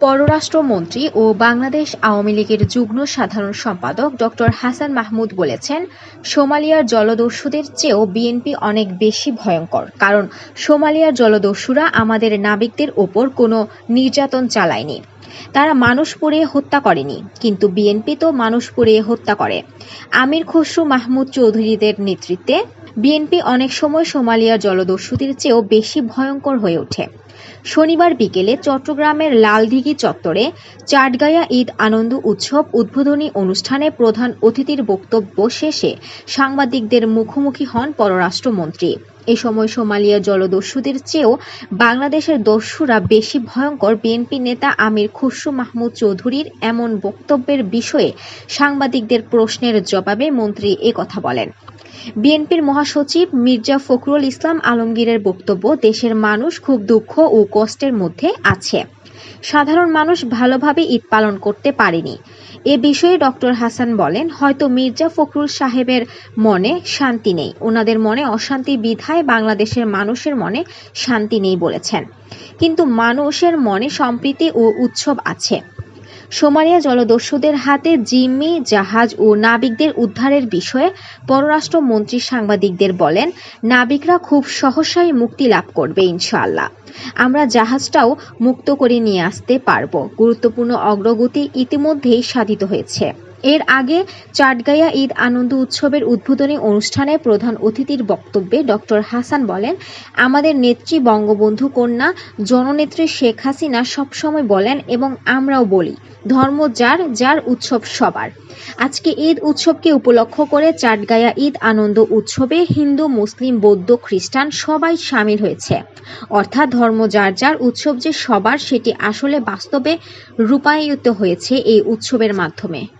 পররাষ্ট্রমন্ত্রী ও বাংলাদেশ আওয়ামী লীগের যুগ্ম সাধারণ সম্পাদক ডক্টর হাসান মাহমুদ বলেছেন, সোমালিয়ার জলদস্যুদের চেয়েও বিএনপি অনেক বেশি ভয়ঙ্কর। কারণ, সোমালিয়ার জলদস্যুরা আমাদের নাবিকদের ওপর কোনো নির্যাতন চালায়নি। তারা মানুষ পুড়িয়ে হত্যা করেনি, কিন্তু বিএনপি তো মানুষ পুড়িয়ে হত্যা করে। আমির খসরু মাহমুদ চৌধুরীদের নেতৃত্বে বিএনপি অনেক সময় সোমালিয়ার জলদস্যুদের চেয়েও বেশি ভয়ঙ্কর হয়ে ওঠে। শনিবার বিকেলে চট্টগ্রামের লালদিঘি চত্বরে চাটগায়া ঈদ আনন্দ উৎসব উদ্বোধনী অনুষ্ঠানে প্রধান অতিথির বক্তব্য শেষে সাংবাদিকদের মুখোমুখি হন পররাষ্ট্রমন্ত্রী। এ সময় সোমালিয়া জলদস্যুদের চেয়েও বাংলাদেশের দস্যুরা বেশি ভয়ঙ্কর বিএনপি নেতা আমির খসরু মাহমুদ চৌধুরীর এমন বক্তব্যের বিষয়ে সাংবাদিকদের প্রশ্নের জবাবে মন্ত্রী একথা বলেন। বিএনপির মহাসচিব মির্জা ফখরুল ইসলাম আলমগীরের বক্তব্য, দেশের মানুষ খুব দুঃখ ও কষ্টের মধ্যে আছে। সাধারণ মানুষ ভালোভাবে ঈদ পালন করতে পারেনি। এ বিষয়ে ডক্টর হাসান বলেন, হয়তো মির্জা ফখরুল সাহেবের মনে শান্তি নেই। ওনাদের মনে অশান্তি বিধায় বাংলাদেশের মানুষের মনে শান্তি নেই বলেছেন। কিন্তু মানুষের মনে সম্প্রীতি ও উৎসব আছে। সোমালিয়া জলদস্যুদের হাতে জিম্মি, জাহাজ ও নাবিকদের উদ্ধারের বিষয়ে পররাষ্ট্রমন্ত্রী সাংবাদিকদের বলেন, নাবিকরা খুব সহসাই মুক্তি লাভ করবে ইনশাআল্লাহ। আমরা জাহাজটাও মুক্ত করে নিয়ে আসতে পারব। গুরুত্বপূর্ণ অগ্রগতি ইতিমধ্যেই সাধিত হয়েছে। এর আগে চাটগাইয়া ঈদ আনন্দ উৎসবের উদ্বোধনী অনুষ্ঠানে প্রধান অতিথির বক্তব্যে ডক্টর হাসান বলেন, আমাদের নেত্রী বঙ্গবন্ধু কন্যা, জননেত্রী শেখ হাসিনা সবসময় বলেন এবং আমরাও বলি, ধর্ম যার যার উৎসব সবার। আজকে ঈদ উৎসবকে উপলক্ষ করে চাটগায়া ঈদ আনন্দ উৎসবে হিন্দু, মুসলিম, বৌদ্ধ, খ্রিস্টান সবাই সামিল হয়েছে। অর্থাৎ ধর্ম যার যার উৎসব যে সবার, সেটি আসলে বাস্তবে রূপায়িত হয়েছে এই উৎসবের মাধ্যমে।